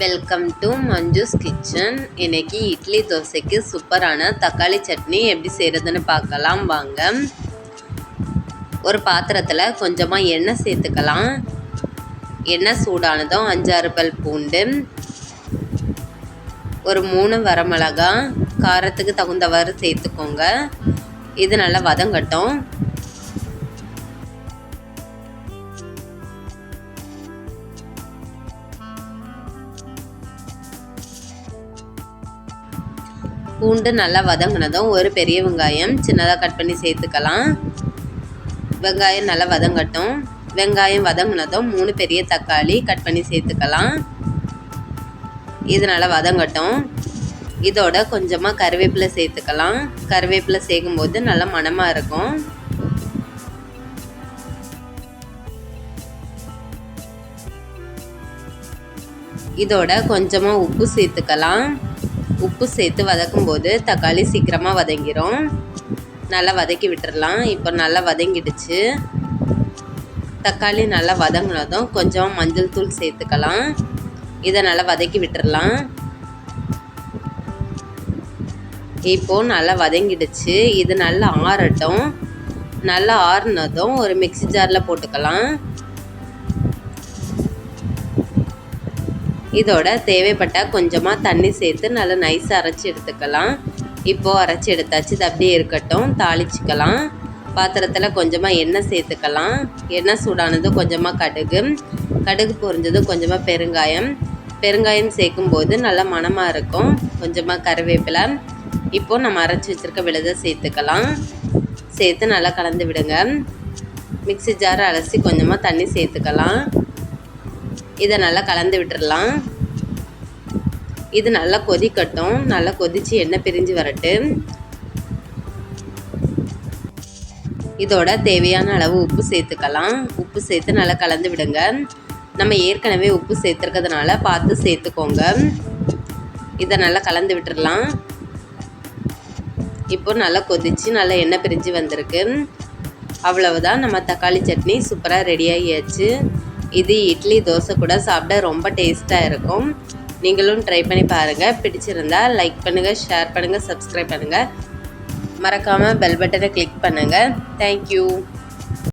Welcome to Manju's kitchen இன்னைக்கு இட்லி தோசைக்கு சூப்பரான தக்காளி சட்னி எப்படி செய்கிறதுன்னு பார்க்கலாம் வாங்க. ஒரு பாத்திரத்தில் கொஞ்சமாக எண்ணெய் சேர்த்துக்கலாம். எண்ணெய் சூடானதும் அஞ்சாறு பல் பூண்டு ஒரு மூணு வரமிளகா காரத்துக்கு தகுந்தவாறு சேர்த்துக்கோங்க. இது நல்லா வதங்கட்டும். பூண்டு நல்லா வதங்கினதும் ஒரு பெரிய வெங்காயம் சின்னதாக கட் பண்ணி சேர்த்துக்கலாம். வெங்காயம் நல்லா வதங்கட்டும். வெங்காயம் வதங்கினதும் மூணு பெரிய தக்காளி கட் பண்ணி சேர்த்துக்கலாம். இது நல்லா வதங்கட்டும். இதோட கொஞ்சமாக கருவேப்பிலை சேர்த்துக்கலாம். கருவேப்பிலை சேர்க்கும்போது நல்லா மணமாக இருக்கும். இதோட கொஞ்சமாக உப்பு சேர்த்துக்கலாம். உப்பு சேர்த்து வதக்கும் போது தக்காளி சீக்கிரமாக வதங்கிரும். நல்லா வதக்கி விட்டுடலாம் இப்போ நல்லா வதங்கிடுச்சு. தக்காளி நல்லா வதங்கினதும் கொஞ்சம் மஞ்சள் தூள் சேர்த்துக்கலாம். இதை நல்லா வதக்கி விட்டுறலாம். இப்போது நல்லா வதங்கிடுச்சு. இது நல்லா ஆறட்டும். நல்லா ஆறுனதும் ஒரு மிக்சி ஜாரில் போட்டுக்கலாம். இதோட தேவைப்பட்டால் கொஞ்சமாக தண்ணி சேர்த்து நல்லா நைஸாக அரைச்சி எடுத்துக்கலாம். இப்போது அரைச்சி எடுத்தாச்சு. இது அப்படியே இருக்கட்டும். தாளிச்சிக்கலாம். பாத்திரத்தில் கொஞ்சமாக எண்ணெய் சேர்த்துக்கலாம். எண்ணெய் சூடானதும் கொஞ்சமாக கடுகு. கடுகு பொரிஞ்சதும் கொஞ்சமாக பெருங்காயம். பெருங்காயம் சேர்க்கும்போது நல்லா மணமாக இருக்கும். கொஞ்சமாக கருவேப்பிலை. இப்போது நம்ம அரைச்சி வச்சுருக்க விழுதை சேர்த்துக்கலாம். சேர்த்து நல்லா கலந்து விடுங்க. மிக்சி ஜார் அலசி கொஞ்சமாக தண்ணி சேர்த்துக்கலாம். இதை நல்லா கலந்து விட்டுடலாம் இது நல்லா கொதிக்கட்டும். நல்லா கொதித்து எண்ணெய் பிரிஞ்சு வரட்டு. இதோட தேவையான அளவு உப்பு சேர்த்துக்கலாம். உப்பு சேர்த்து நல்லா கலந்து விடுங்க. நம்ம ஏற்கனவே உப்பு சேர்த்துருக்கிறதுனால பார்த்து சேர்த்துக்கோங்க. இதை நல்லா கலந்து விட்டுடலாம் இப்போ நல்லா கொதித்து நல்லா எண்ணெய் பிரிஞ்சு வந்திருக்கு. அவ்வளவுதான். நம்ம தக்காளி சட்னி சூப்பராக ரெடி ஆகியாச்சு. இது இட்லி தோசை கூட சாப்பிட ரொம்ப டேஸ்ட்டாக இருக்கும். நீங்களும் ட்ரை பண்ணி பாருங்கள் பிடிச்சிருந்தா லைக் பண்ணுங்கள் ஷேர் பண்ணுங்கள் சப்ஸ்கிரைப் பண்ணுங்கள் மறக்காமல் பெல் பட்டனை கிளிக் பண்ணுங்கள் தேங்க்யூ